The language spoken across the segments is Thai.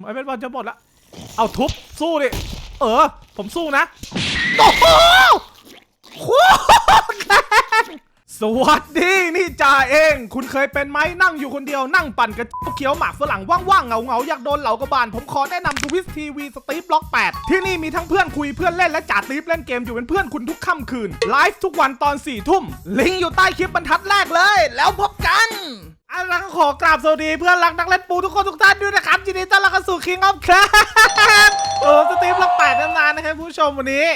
ไม้เบสบอลจะหมดละเอาทุบสู้ดิเออ ผมสู้นะโอ้โหโคตรแรงสวัสดีนี่จ่าเอง คุณเคยเป็นไหมนั่งอยู่คนเดียวนั่งปั่นกระเขียวหมากฝรั่งว่างๆเหงาๆอยากโดนเหล่ากระบาลผมขอแนะนำทวิสทีวีสตีฟบล็อก 8 ที่นี่มีทั้งเพื่อนคุยเพื่อนเล่นและจ่าตีฟเล่นเกมอยู่เป็นเพื่อนคุณทุกค่ำคืน ไลฟ์ทุกวันตอน4ี่ทุ่ม ลิงก์อยู่ใต้คลิปบรรทัดแรกเลย แล้วพบกัน ขอกราบสวัสดีเพื่อนรักนักเล่นปูทุกคนทุกท่านด้วยนะครับยินดีต้อนรับเข้าสู่ King of Clans โอ้สตีฟบล็อก8นานๆนะครับผู้ชมวันนี้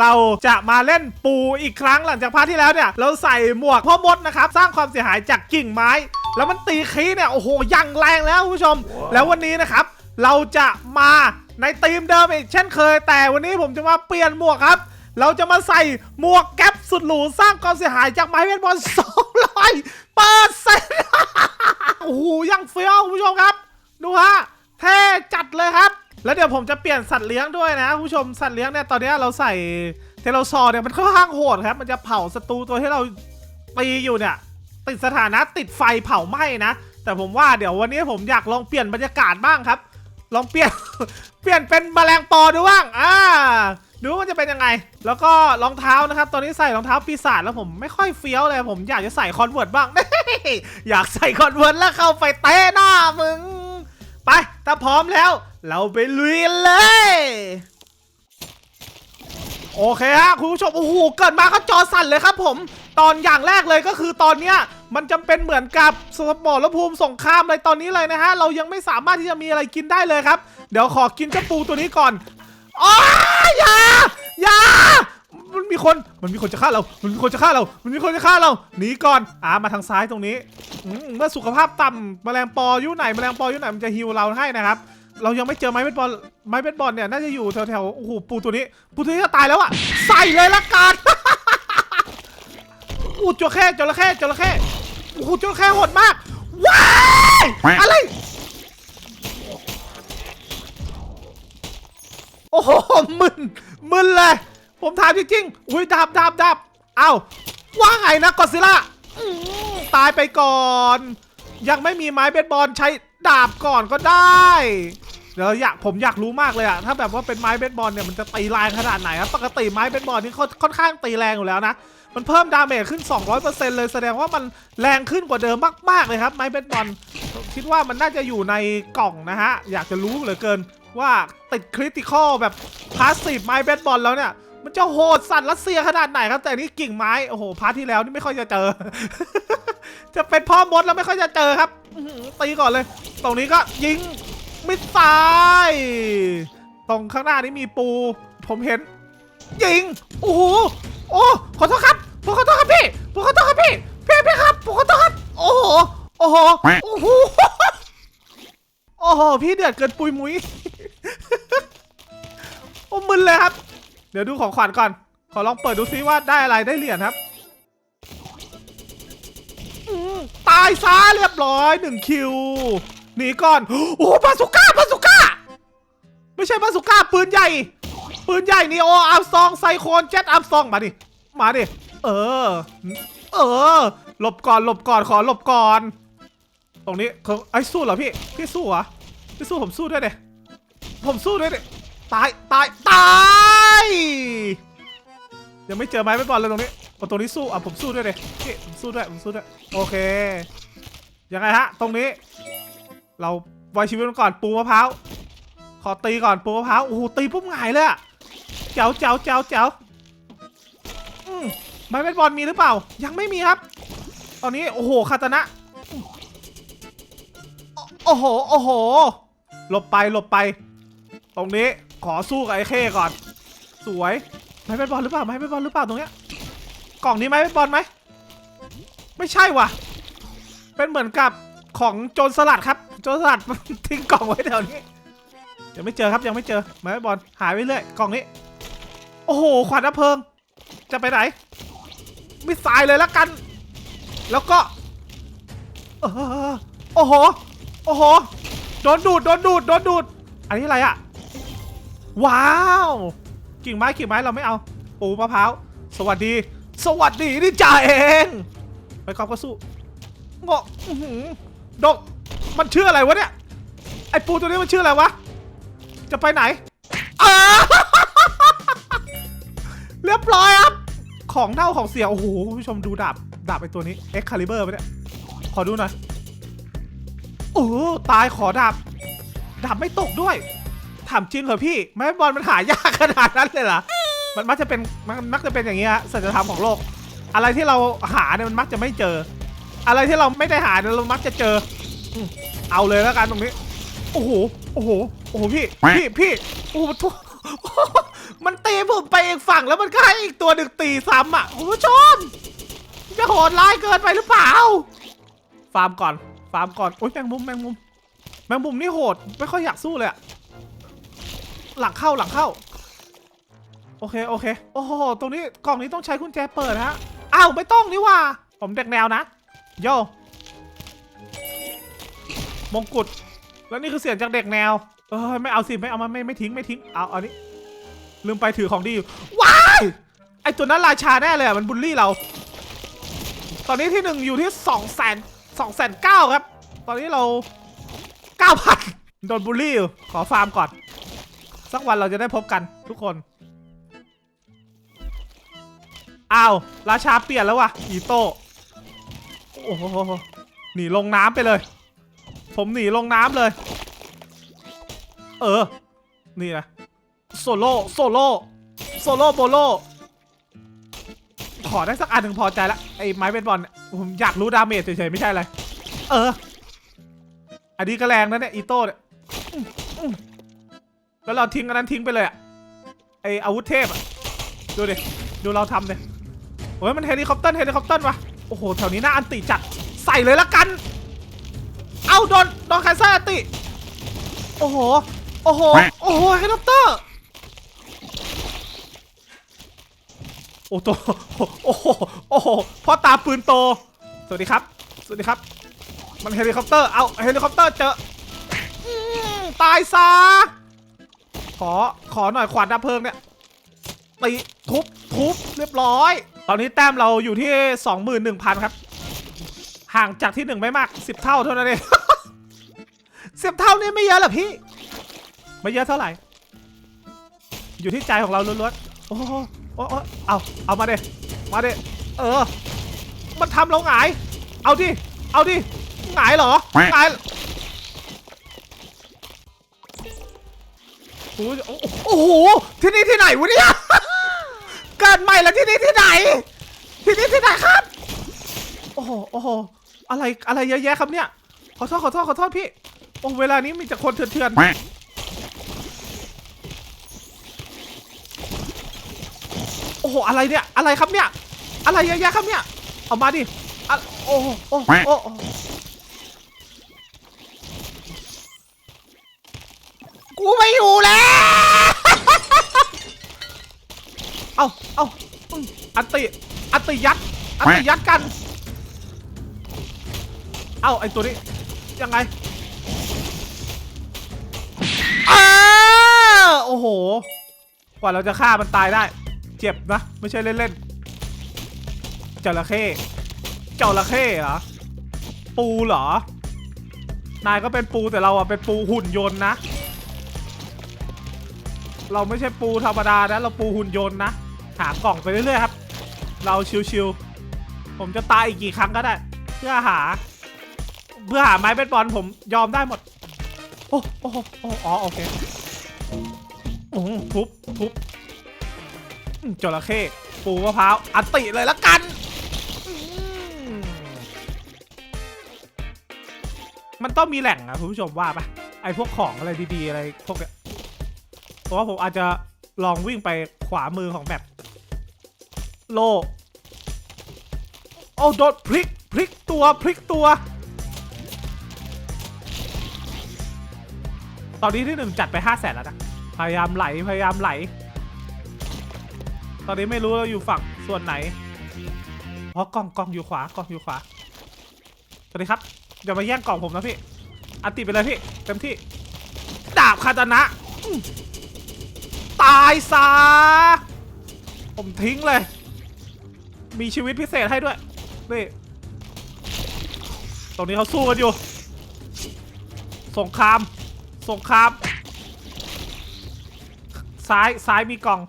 เราจะมาเล่นปูอีกครั้งหลังจากพาร์ทที่แล้วเนี่ย เราใส่หมวกพ่อมดนะครับ สร้างความเสียหายจากกิ่งไม้ แล้วมันตีคีเนี่ยโอ้โหยังแรงแล้วคุณผู้ชม แล้ววันนี้นะครับ เราจะมาในธีมเดิมอีกเช่นเคย แต่วันนี้ผมจะมาเปลี่ยนหมวกครับ เราจะมาใส่หมวกแก๊ปสุดหรูสร้างความเสียหายจากไม้เบสบอล200เปอร์เซ็นต์ โอ้โหยังเฟี้ยวคุณผู้ชมครับ ดูฮะเท่จัดเลยครับ แล้วเดี๋ยวผมจะเปลี่ยนสัตว์เลี้ยงด้วยนะคุณผู้ชมสัตว์เลี้ยงเนี่ยตอนนี้เราใส่เทโลซอร์เนี่ยมันค่อนข้างโหดครับ มันจะเผาศัตรูตัวที่เราตีอยู่เนี่ย ติดสถานะติดไฟเผาไหม้นะ แต่ผมว่าเดี๋ยววันนี้ผมอยากลองเปลี่ยนบรรยากาศบ้างครับ ลองเปลี่ยนเปลี่ยนเป็นแมลงปอดูบ้างอ่า ดูว่ามันจะเป็นยังไง แล้วก็รองเท้านะครับ ตอนนี้ใส่รองเท้าปีศาจแล้วผมไม่ค่อยเฟี้ยวเลย ผมอยากจะใส่คอนเวิร์ตบ้าง อยากใส่คอนเวิร์ตแล้วเข้าไปเตะหน้ามึง ไปถ้าพร้อมแล้ว เราไปลุยกันเลย โอเคฮะคุณผู้ชมโอ้โหเกิดมาก็จอสั่นเลยครับผม ตอนอย่างแรกเลยก็คือตอนเนี้ยมันจำเป็นเหมือนกับสมรภูมิสงครามเลยตอนนี้เลยนะฮะ เรายังไม่สามารถที่จะมีอะไรกินได้เลยครับ เดี๋ยวขอกินเจ้าปูตัวนี้ก่อน อ๋ออย่าอย่ามันมีคนมันมีคนจะฆ่าเรา มันมีคนจะฆ่าเรา มันมีคนจะฆ่าเราหนีก่อนอ่ามาทางซ้ายตรงนี้อืมเมื่อสุขภาพต่ำแมลงปออยู่ไหนแมลงปออยู่ไหนมันจะฮิวเราให้นะครับ เรายังไม่เจอไม้เบสบอลไม้เบสบอลเนี่ยน่าจะอยู่แถวๆโอ้โหปูตัวนี้ ปูตัวนี้จะตายแล้วอะใส่เลยละกัน อู้จระเข้จระเข้จระเข้โอ้โหจระเข้โหดมากว้ายอะไร โอ้โหมึนมึนเลย ผมถามจริงๆอุ้ยดาบดาบดาบเอ้าว่าไงนะกอซิล่าตายไปก่อน ยังไม่มีไม้เบสบอลใช้ดาบก่อนก็ได้เดี๋ยวอยากผมอยากรู้มากเลยอะถ้าแบบว่าเป็นไม้เบสบอลเนี่ยมันจะตีแรงขนาดไหนครับปกติไม้เบสบอลนี่ค่อนข้างตีแรงอยู่แล้วนะมันเพิ่มดาเมจขึ้น 200%เลยแสดงว่ามันแรงขึ้นกว่าเดิมมาก ๆ เลยครับ ไม้เบสบอลคิดว่ามันน่าจะอยู่ในกล่องนะฮะ อยากจะรู้เหลือเกิน ว่าติดคริติคอลแบบพาสซีฟไม้เบสบอลแล้วเนี่ย มันจะโหดสัตว์รัสเซียขนาดไหนครับ แต่นี่กิ่งไม้ โอ้โห พาร์ทที่แล้วนี่ไม่ค่อยจะเจอ จะเป็นพ่อมดแล้วไม่ค่อยจะเจอครับตีก่อนเลย ตรงนี้ก็ยิงไม่ตายตรงข้างหน้านี้มีปู ผมเห็น ยิง โอ้โหโอ้ขอโทษครับผมขอโทษครับพี่ผมขอโทษครับพี่พี่พี่ครับผมขอโทษครับ โอ้โหโอ้โหโอ้โหโอ้โหพี่เดือดเกินปุยมุ้ย โอ้มึนเลยครับ เดี๋ยวดูของขวัญก่อน ขอลองเปิดดูซิว่าได้อะไรได้เหรียญครับตายซะเรียบร้อยหนึ่งคิวหนีก่อน โอ้บาสุก้าบาสุก้า ไม่ใช่บาสุก้าปืนใหญ่ ปืนใหญ่นี่โออัมซองไซโคนเจ็ตอัมซองมาดิ มาดิ เออ เออ หลบก่อนหลบก่อนขอหลบก่อน ตรงนี้เขาไอ้สู้เหรอพี่ พี่สู้เหรอ พี่สู้ผมสู้ด้วยเดยผมสู้ด้วยเดย ตาย ตาย ตายยังไม่เจอไม้ไม่บอลเลยตรงนี้เอาตรงนี้สู้ อะผมสู้ด้วยเดยพี่ผมสู้ด้วย ผมสู้ด้วย โอเค ยังไงฮะ ตรงนี้ เราไว้ชีวิตมันก่อน ปูมะพร้าว ขอตีก่อน ปูมะพร้าว โอ้โห ตีปุ๊บหงายเลยอะเจ๋วเจ๋วเจ๋วเจ๋วอืมไม้เบสบอลมีหรือเปล่า ยังไม่มีครับ ตอนนี้ โอ้โห คาตานะ โอ้โห โอ้โห หลบไป หลบไป ตรงนี้ขอสู้กับไอ้เข้ก่อน สวยไม้เบสบอลหรือเปล่าไม้เบสบอลหรือเปล่าตรงเนี้ยกล่องนี้ไม้เบสบอลไหมไม่ใช่ว่ะ เป็นเหมือนกับของโจรสลัดครับ โจรสลัดมันทิ้งกล่องไว้แถวนี้ยังไม่เจอครับยังไม่เจอไม้เบสบอลหายไปเรื่อยกล่องนี้ โอ้โหขวานน้ำเพิง จะไปไหนไม่สายเลยละกัน แล้วก็โอ้โหโอ้โหโดนดูดโดนดูดโดนดูดอันนี้อะไรอะ ว้าว กิ่งไม้กิ่งไม้เราไม่เอาปูมะพร้าว สวัสดี สวัสดีนี่จ่าเอง ไปกอบก็สู้เงาะดก มันชื่ออะไรวะเนี่ย ไอปูตัวนี้มันชื่ออะไรวะ จะไปไหนเรียบร้อยครับ ของเน่าของเสีย โอ้โหคุณผู้ชมดูดาบ ดาบไอตัวนี้ X Caliber ไปเนี่ย ขอดูหน่อย โอ้ตายขอดาบ ดาบไม่ตกด้วย ถามจริงเหรอพี่ไม้บอลมันหายากขนาดนั้นเลยเหรอมันมักจะเป็นมันมักจะเป็นอย่างเงี้ยสัจธรรมของโลก อะไรที่เราหาเนี่ยมันมักจะไม่เจอ อะไรที่เราไม่ได้หาเนี่ยเรามักจะเจอเอาเลยแล้วกันตรงนี้โอ้โหโอ้โหโอ้โหพี่พี่พี่โอ้โหทุมันตีผมไปอีกฝั่งแล้วมันก็ให้อีกตัวหนึ่งตีซ้ำอะคุณผู้ชมจะโหดร้ายเกินไปหรือเปล่า ฟาร์มก่อน ฟาร์มก่อน โอ้ยแมงมุมแมงมุมแมงมุมนี่โหด ไม่ค่อยอยากสู้เลยอะ หลังเข้าหลังเข้า โอเคโอเค โอ้โห ตรงนี้กล่องนี้ต้องใช้กุญแจเปิดฮะ อ้าว ไม่ต้องนี่ว่า ผมเด็กแนวนะ โย มงกุฎ แล้วนี่คือเสียงจากเด็กแนว เออไม่เอาสิไม่เอามาไม่ไม่ทิ้งไม่ทิ้ง เอาเอานี้ ลืมไปถือของดีอยู่ ว้าย ไอตัวนั้นราชาแน่เลยมันบูลลี่เรา ตอนนี้ที่หนึ่งอยู่ที่สองแสนสองแสนเก้าครับ ตอนนี้เราเก้าพันโดนบูลลี่อยู่ขอฟาร์มก่อน สักวันเราจะได้พบกันทุกคน อ้าว ราชาเปลี่ยนแล้ววะอีโต้โอ้โหหนีลงน้ำไปเลย ผมหนีลงน้ำเลย เออ นี่นะ โซโล่โซโล่โซโล่โบโลขอได้สักอันหนึ่งพอใจละไอ้ไม้เบสบอลผมอยากรู้ดาเมจเฉยๆ ไม่ใช่อะไร เออ อันนี้ก็แรงนะเนี่ย อีโต้เนี่ย แล้วเราทิ้งอันนั้นทิ้งไปเลยอะไออาวุธเทพอะดูดิ ดูเราทำเลยโอ้ยมันเฮลิคอปเตอร์เฮลิคอปเตอร์วะโอ้โห แถวนี้น่าอันติจัด ใส่เลยละกัน เอาโดนโดนแคนเซอร์อันติ โอ้โห โอ้โห โอ้โหเฮลิคอปเตอร์ โอ้โตโอ้โห โอ้โห พ่อตาปืนโต สวัสดีครับ สวัสดีครับ มันเฮลิคอปเตอร์ เอาเฮลิคอปเตอร์เจอตายซะ ขอขอหน่อยขวานดับเพลิงเนี่ยตีทุบทุบเรียบร้อย ตอนนี้แต้มเราอยู่ที่ 21,000 ครับ ห่างจากที่หนึ่งไม่มาก 10 เท่าเท่านั้นเอง 10 เท่านี่ไม่เยอะหรอพี่ ไม่เยอะเท่าไหร่ อยู่ที่ใจของเราล้วนๆ โอ้โหโอ้โหเอาเอามาเดมาเดเออ มันทำเราหงาย เอาดิ เอาดิ หงายเหรอ หงาย โอ้โหโอ้โห ที่นี่ที่ไหนวะเนี่ย เกิดใหม่แล้วที่นี่ที่ไหน ที่นี่ที่ไหนครับ โอ้โห โอ้โห อะไร อะไรเยอะแยะครับเนี่ย ขอโทษ ขอโทษ ขอโทษพี่ โอ้เวลานี้มีแต่คนเถื่อนๆ โอ้โห อะไรเนี่ย อะไรครับเนี่ย อะไรเยอะแยะครับเนี่ย เอามาดิอะโอ้โหโอ้โหโอ้โหกูไม่อยู่แล้ว เอาเอาอืมอันติ อันติยัด อันติยัดกัน เอาไอตัวนี้ ยังไงอ้าโอ้โห กว่าเราจะฆ่ามันตายได้ เจ็บนะ ไม่ใช่เล่นๆจระเข้จระเข้เหรอ ปูเหรอ นายก็เป็นปูแต่เราอะเป็นปูหุ่นยนต์นะ เราไม่ใช่ปูธรรมดานะ เราปูหุ่นยนต์นะ หากล่องไปเรื่อยๆครับ เราชิวๆผมจะตายอีกกี่ครั้งก็ได้ เพื่อหา เพื่อหาไม้เบสบอลผมยอมได้หมด โอ้โอ้โอ้อ๋อโอเคโอ้ทุบทุบจระเข้ปูมะพร้าวอัติเลยละกันมมันต้องมีแหล่งอะคุณผู้ชมว่าปะไอพวกของอะไรดีๆ อะไรพวกเนี้ยเพราะว่าผมอาจจะลองวิ่งไปขวามือของแบบ โลโอ้โดนพลิกพลิกตัวพลิกตัว ตอนนี้ที่หนึ่งจัดไปห้าแสนแล้วนะ พยายามไหลพยายามไหล ตอนนี้ไม่รู้เราอยู่ฝั่งส่วนไหนอ๋อกล่องกล่องอยู่ขวากล่องอยู่ขวาสวัสดีครับอย่ามาแย่งกล่องผมนะพี่อัติไปเลยพี่เต็มที่ดาบคาตานะ ตายซะผมทิ้งเลย มีชีวิตพิเศษให้ด้วย นี่ ตรงนี้เขาสู้กันอยู่ สงคราม สงคราม ซ้าย ซ้ายมีกล่อง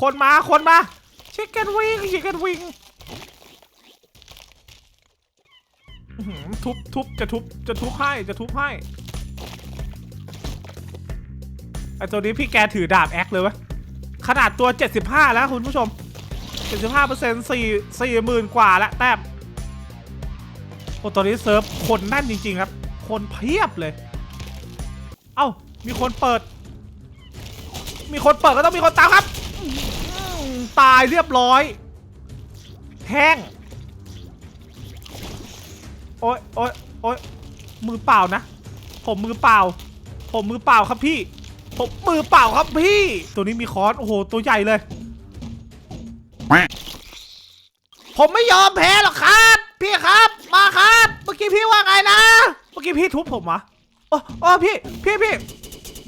คนมา คนมา ชิคเก้นวิงชิคเก้นวิงทุบทุบจะทุบ จะทุบให้ จะทุบให้ ไอตัวนี้พี่แกถือดาบแอคเลยวะขนาดตัว 75 แล้วคุณผู้ชม 75เปอร์เซ็นต์สี่สี่หมื่นกว่าล้วแต้มโอ้ตอนนี้เซิร์ฟคนแน่นจริง ๆ ครับ คนเพียบเลย เอ้า มีคนเปิด มีคนเปิดก็ต้องมีคนตามครับ ตายเรียบร้อย แห้ง โอ๊ยโอ๊ยโอ๊ยมือเปล่านะ ผมมือเปล่า ผมมือเปล่าครับพี่ ผมมือเปล่าครับพี่ ตัวนี้มีคอร์สโอ้โห ตัวใหญ่เลย ผมไม่ยอมแพ้หรอกครับ พี่ครับ มาครับ เมื่อกี้พี่ว่าไงนะ เมื่อกี้พี่ทุบผมเหรอโอ้โอ้พี่ พี่พี่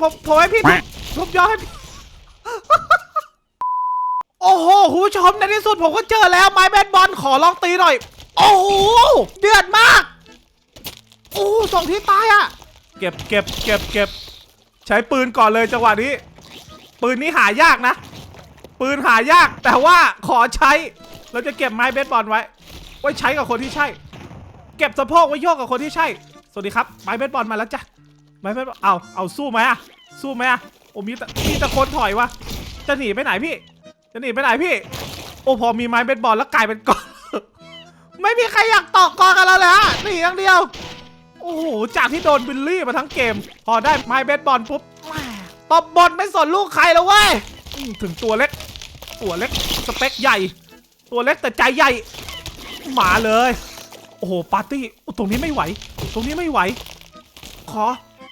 ผมผมให้พี่ทุบผมยอมให้พี่โอ้โหคุณผู้ชมในที่สุดผมก็เจอแล้วไม้แบดบอลขอลองตีหน่อย โอ้โหเดือดมาก โอ้สองที่ตายอะเก็บเก็บเก็บเก็บใช้ปืนก่อนเลยจังหวะนี้ ปืนนี้หายากนะ ปืนหายาก แต่ว่าขอใช้ เราจะเก็บไม้เบสบอลไว้ ไว้ใช้กับคนที่ใช่ เก็บสะโพกไว้โยกกับคนที่ใช่ สวัสดีครับ ไม้เบสบอลมาแล้วจ้ะ ไม้เบสบอล เอา เอาสู้ไหมอะสู้ไหมอะโอ้มีแต่มีแต่คนถอยวะ จะหนีไปไหนพี่ จะหนีไปไหนพี่ โอ้พอมีไม้เบสบอลแล้วกลายเป็นกอง ไม่มีใครอยากตอกกองกันแล้วเลยฮะหนีอย่างเดียว โอ้โห จากที่โดนบิลลี่มาทั้งเกม พอได้ไม้เบสบอลปุ๊บตบบอลไม่สนลูกใครแล้วเว้ย ถึงตัวเล็ก ตัวเล็กสเปคใหญ่ ตัวเล็กแต่ใจใหญ่หมาเลย โอ้โหปาร์ตี้อุ๊ยตรงนี้ไม่ไหว ตรงนี้ไม่ไหว ขอ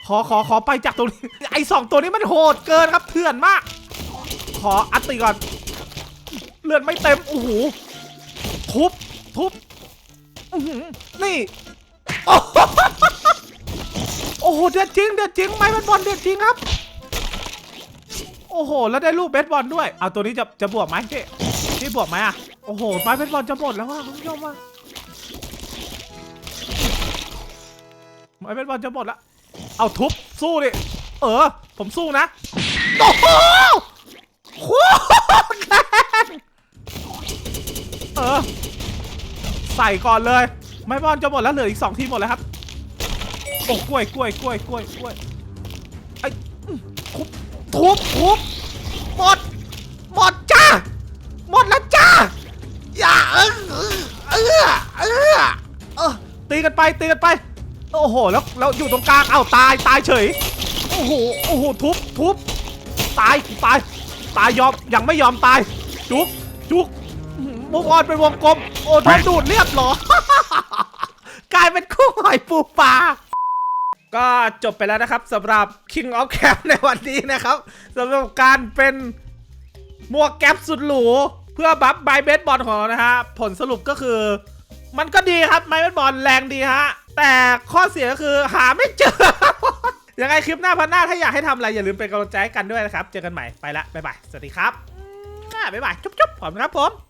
ขอขอขอไปจากตรงนี้ไอ้สองตัวนี้มันโหดเกินครับเถื่อนมาก ขออัตติก่อน เลือดไม่เต็มโอ้โหทุบทุบนี่โอ้โหเดือดจริงเดือดจริงไม้เบสบอลเดือดจริงครับ โอ้โห แล้วได้ลูกเบสบอลด้วย เอาตัวนี้จะจะบวกไหมพี่พี่บวกไหมอะ โอ้โห ไม้เบสบอลจะหมดแล้วว่ะคุณผู้ชมว่าไม้เบสบอลจะหมดล้วเอาทุบสู้ดิ เออ ผมสู้นะ โอ้โหโคตรแรงเออ ใส่ก่อนเลย ไม้บอลจะหมดแล้วเหลืออีกสองทีหมดแล้วครับ โอ้กล้วยกล้วยกล้วยกล้วยกล้วย ทุบทุบทุบหมด หมดจ้า หมดแล้วจ้า อย่าเออเออเออเออตีกันไปตีกันไป โอ้โห แล้วแล้วอยู่ตรงกลาง เอ้าตายตายเฉย โอ้โห โอ้โห ทุบทุบตายตาย ตายยอม ยังไม่ยอมตาย จุกจุกมุกออนเป็นวงกลม โอ้โดนดูดเรียบเหรอ กลายเป็นคู่หอยปูปลา ก็จบไปแล้วนะครับสำหรับ King of Cap ในวันนี้นะครับสำหรับการเป็นหมวกแก๊ปสุดหรูเพื่อบัฟไมเบสบอลของเรานะฮะผลสรุปก็คือ มันก็ดีครับไมเบสบอลแรงดีฮะแต่ข้อเสียก็คือหาไม่เจอยังไงคลิปหน้าพันหน้าถ้าอยากให้ทำอะไรอย่าลืมเป็นกำลังใจกันด้วยนะครับ เจอกันใหม่ไปละบ๊ายบายสวัสดีครับอ่าบ๊ายบายจุ๊บๆขอบคุณครับผม